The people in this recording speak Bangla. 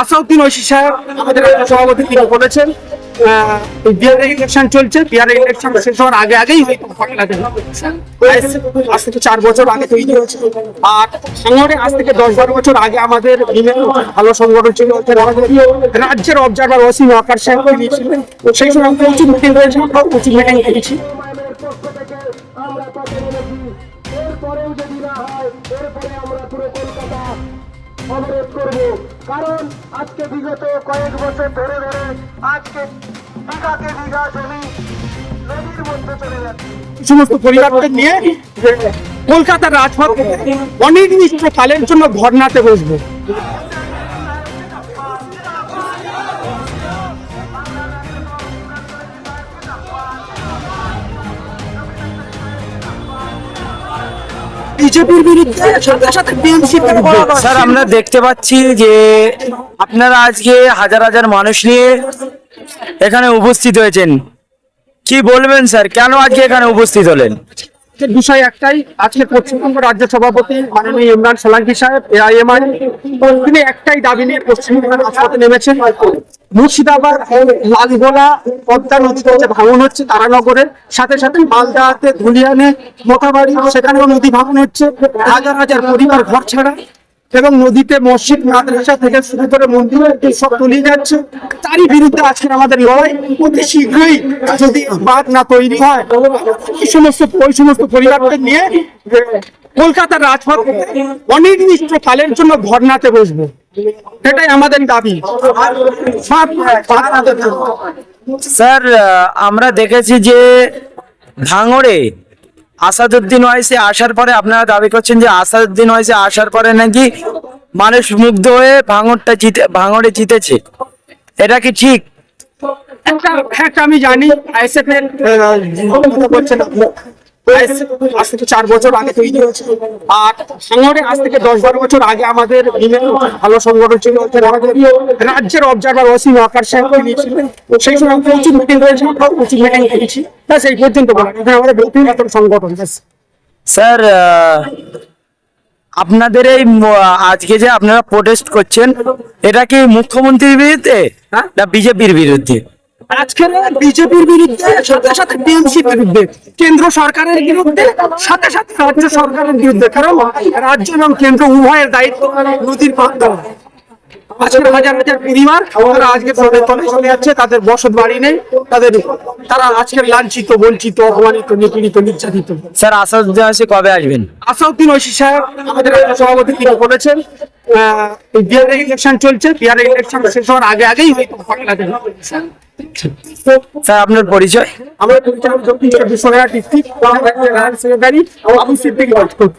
আসাউদ্দিন ঐশী সাহেব আমাদের সভাপতি তিনি বলেছেন বিহারের ইলেকশন চলছে বিহারের ইলেকশন শেষ হওয়ার আগে আগেই হয়তো আজ- থেকে চার বছর আগে তৈরি হয়েছে। আর আজ থেকে দশ বারো বছর আগে আমাদের ভালো সংগঠন ছিল রাজ্যের অবজারভার ওসি ওয়াকার সাহেব তিনি ছিলেন। সেই সময় প্রচুর মিটিং প্রচুর মিটিং করেছি আমরা যদি না হয়, এরপরে আমরা পুরো কলকাতা অবরোধ করব, কারণ আজকে বিগত কয়েক বছর ধরে ধরে আজকে বিঘাকে বিঘা জমি নদীর মধ্যে চলে যাচ্ছে। সমস্ত পরিবারকে নিয়ে কলকাতার রাজপথ অনির্দিষ্ট কালের জন্য ধর্নাতে বসবো। বিজেপির বিরুদ্ধে সাথে সাথে বিএনসির স্যার আমরা দেখতে পাচ্ছি যে আপনারা আজকে হাজার হাজার মানুষ নিয়ে এখানে উপস্থিত হয়েছেন। কি বলবেন স্যার? কেন আজকে এখানে উপস্থিত হলেন? বিষয় একটাই আজকে পশ্চিমবঙ্গ রাজ্য সভাপতি মাননীয় ইমরান সোলাঙ্কি সাহেব এআইএমআই তিনি একটাই দাবি নিয়ে পশ্চিমবঙ্গের রাজপথে নেমেছেন। মুর্শিদাবাদ লালগোলা পদ্মা নদীতে যে ভাঙন হচ্ছে তারানগরের সাথে সাথে মালদাতে ধুলিয়ানে মোথাবাড়ি, সেখানেও নদী ভাঙন হচ্ছে। হাজার হাজার পরিবার ঘর ছাড়া এবং নদীতে মসজিদ, মাদ্রাসা থেকে শুরু করে মন্দির সব তলিয়ে যাচ্ছে। তারই বিরুদ্ধে আজকে আমাদের লড়াই। অতি শীঘ্রই যদি বাদ না তৈরি হয়, এই সমস্ত ওই সমস্ত পরিবারকে নিয়ে কলকাতার রাজপথ অনির্দিষ্ট কালের জন্য ধর্নাতে বসবো। এটাই আমাদের দাবি। স্যার আমরা দেখেছি যে ভাঙড়ে আসাদুদ্দিন ওয়াইসে আসার পরে আপনারা দাবি করছেন যে আসাদুদ্দিন ওয়াইসে আসার পরে নাকি মানুষ মুগ্ধ হয়ে ভাঙড়টা জিতে ভাঙড়ে জিতেছে। এটা কি ঠিক? একটা একটা আমি জানি। এর আজ থেকে চার বছর আগে তৈরি হয়েছে। আর আজ থেকে দশ বারো বছর আগে আমাদের ভালো সংগঠন ছিল রাজ্যের অবজারভার ওসি ওয়াকার সাহেব সেই সময় প্রচুর মিটিং হয়েছে আমরাও প্রচুর মিটিং করেছি। ব্যাস এই পর্যন্ত বলা। এখানে আমাদের নতুন নতুন সংগঠন স্যার আপনাদের এই আজকে যে আপনারা প্রোটেস্ট করছেন এটা কি মুখ্যমন্ত্রীর বিরুদ্ধে? হ্যাঁ? না বিজেপির বিরুদ্ধে? বিজেপির বিরুদ্ধে সাথে সাথে টিএমসির বিরুদ্ধে কেন্দ্র সরকারের বিরুদ্ধে সাথে সাথে রাজ্য সরকারের বিরুদ্ধে কারণ রাজ্য এবং কেন্দ্র উভয়ের দায়িত্ব নদীর পাত দেওয়া। আজকে হাজার হাজার পরিবার তারা আজকে তাদের তলে চলে যাচ্ছে তাদের বসত বাড়ি নেই তাদের তারা আজকে লাঞ্ছিত বঞ্চিত অপমানিত নিপীড়িত নির্যাতিত। স্যার আসাদুদ্দিন ওয়াইসি কবে আসবেন? আসাউদ্দিন ঐশী সাহেব আমাদের সভাপতি তিনি বলেছেন বিহারের ইলেকশন চলছে বিহারের ইলেকশন শেষ হওয়ার আগে আগেই হয়তো স্যার আপনার পরিচয়? আমার পরিচয় রাজপুত